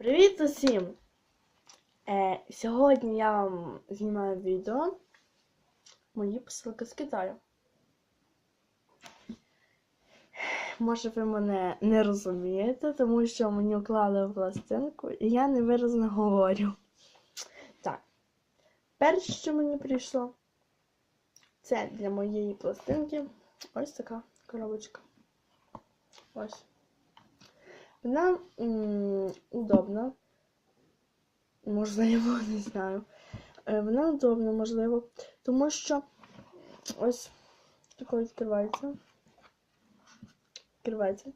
Привіт усім! Е, сьогодні я вам знімаю відео мої посилки з Китаю. Може, ви мене не розумієте, тому що мені уклали в пластинку і я невиразно говорю. Так, перше, що мені прийшло, це для моєї пластинки ось така коробочка. Ось. Вона. Можливо, не знаю. Е, Вона удобна, можливо, тому що ось тако відкривається. Відкривається.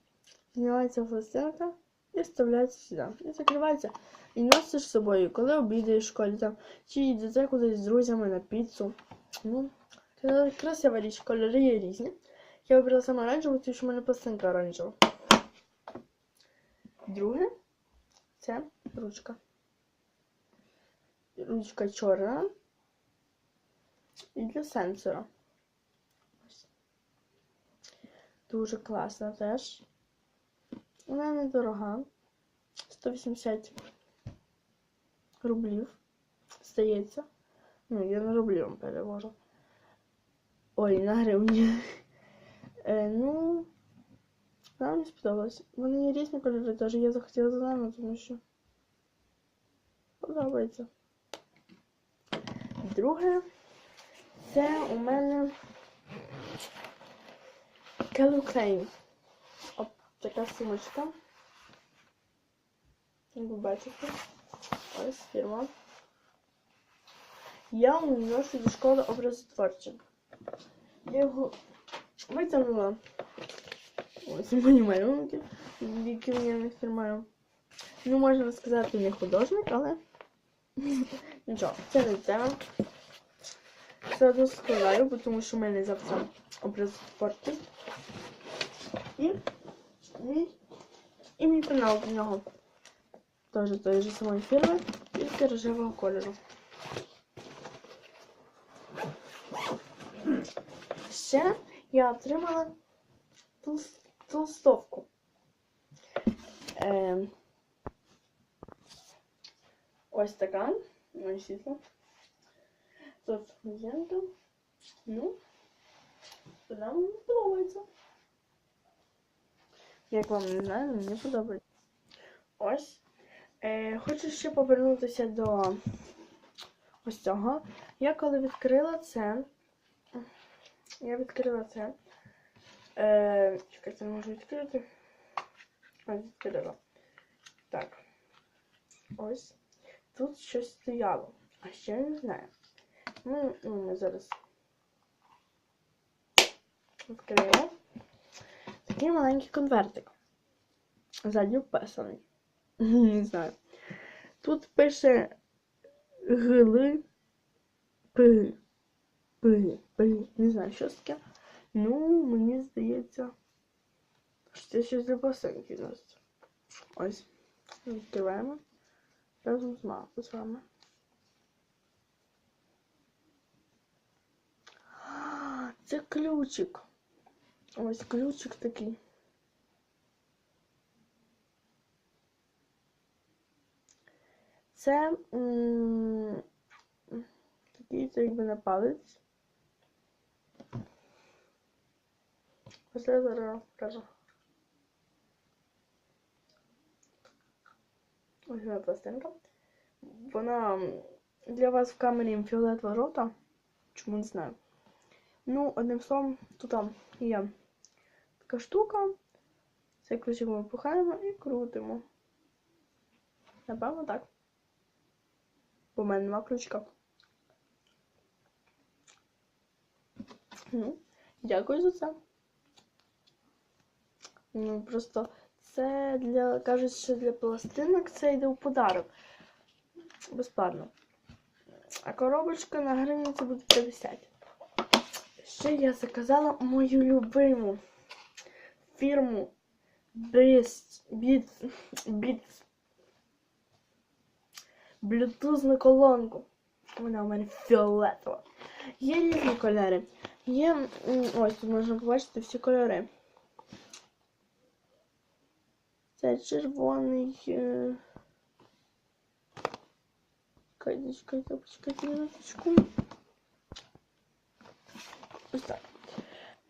Знімається пластинка і вставляється сюди. І закривається. І носиш з собою, коли обідаєш в школі там, чи йдете кудись з друзями на піцу. Ну, красива річ, кольори є різні. Я вибрала саме оранжеву, тому що в мене пластинка оранжева. Друге це ручка. Ручка чорна і для сенсора. Дуже класна теж. Вона недорога. 180 рублів. Здається. Ну, я на рублі вам перевожу. Ой, на гривні. Е, ну. Вона мені сподобалась. Вони різні кольори, теж я захотіла зелену, тому що подобається. Друге, це у мене Calvin Klein. Оп, така сумочка. Як ви бачите. Ось фірма. Я у ношу зі школи образотворче. Я його витягнула Ось мої малюнки, які я не фірмаю. Ну, можна сказати, не художник, але нічого, це не це. Все одно складаю, тому що в мене завтра образ спорту. І мій, і мій пенал в нього. Теж тої ж самої фірми, тільки рожевого кольору. Ще я отримала толстовку. Е, ось така. Ось світло. Тут м'янка. Ну, мені подобається. Як вам не знаю, мені подобається. Ось. Е, хочу ще повернутися до ось цього. Я коли відкрила це. Я відкрила це. Е, чекайте, можу відкрити. Ось відкрила. Так. Ось. Тут щось стояло. А ще я не знаю. Ну, ну ми зараз відкриємо. Такий маленький конвертик. Ззаді вписаний. Не знаю. Тут пише гли П. П. П. Не знаю, що таке. Ну, мені здається, що це щось для басенки нас. Ось. Відкриваємо. Разом з вами. Це ключик. Ось ключик такий. Це м, такий, це якби на палець. Ось я зараз покажу. Ось моя пластинка. Вона для вас в камері фіолетово жовта. Чому не знаю. Ну, одним словом, тут є така штука. Цей ключик ми пухаємо і крутимо. Напевно, так. Бо в мене нема ключика. Ну, дякую за це. Ну, просто це для, кажуть, що для пластинок це йде у подарок. Безплатно. А коробочка на гривні це буде 50. Ще я заказала мою любиму фірму Beats. Блютузну колонку. Вона у мене фіолетова. Є різні кольори. Є. Ось тут можна побачити всі кольори. Це червоний. Чекайте, чекайте, почекайте минуточку. Ось так.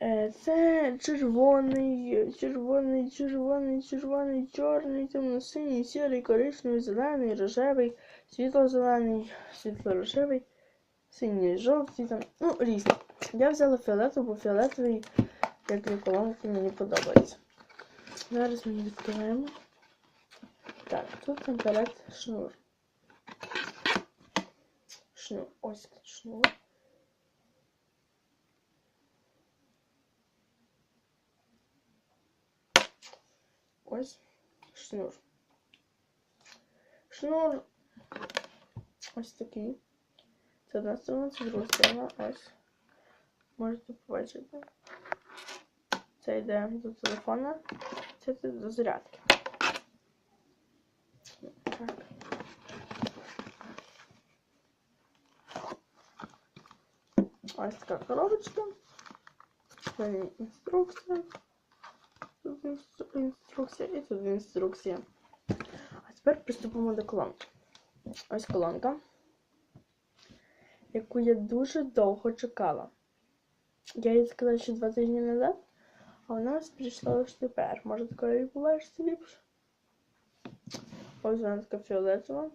Е, Це червоний, червоний, червоний, червоний, чорний, темно-синій, сірий, коричневий, зелений, рожевий, світло-зелений, світло-рожевий, синій, жовтий, там, ну, різні. Я взяла фіолетовий, бо фіолетовий, як для колонки, мені подобається. Зараз ми відкриваємо. Так, тут наперед шнур. Шнур. Ось тут шнур. Ось шнур. Шнур ось такий. Це одна сторона, це друга сторона. Ось. Можете побачити. Це йде до телефона, це йде до зарядки. Так. Ось така коробочка. Це інструкція. Тут інструкція і тут інструкція. А тепер приступимо до колонки. Ось колонка, яку я дуже довго чекала. Я їй сказала ще два тижні назад, а вона ось прийшла тепер. Може такою відбуваєшся ліпше? Ось вона така фіолетова.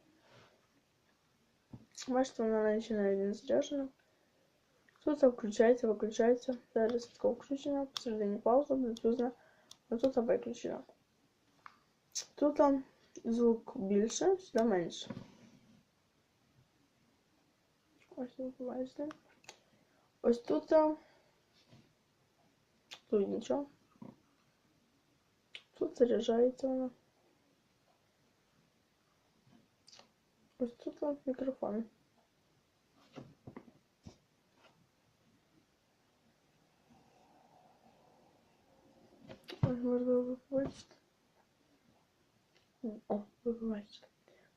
Бачите, вона навіть навіть не заряджена. Тут включається, виключається. Зараз тако включена, посередині пауза, блютузна, а тут виключена. Тут звук більше, сюди менше. Ось бачите. Ось тут там. Тут нічого. Тут заряджається вона. Ось тут там мікрофон. Можливо ви побачите. О, ви побачите.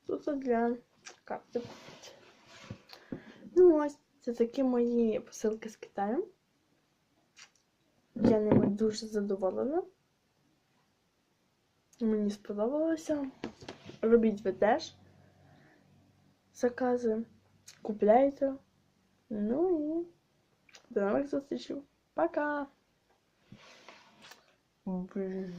Тут для карти. Ну ось, це такі мої посилки з Китаю. Я ними дуже задоволена. Мені сподобалося. Робіть ви теж. Закази. Купляйте. Ну і до нових зустрічей. Пока! Блін.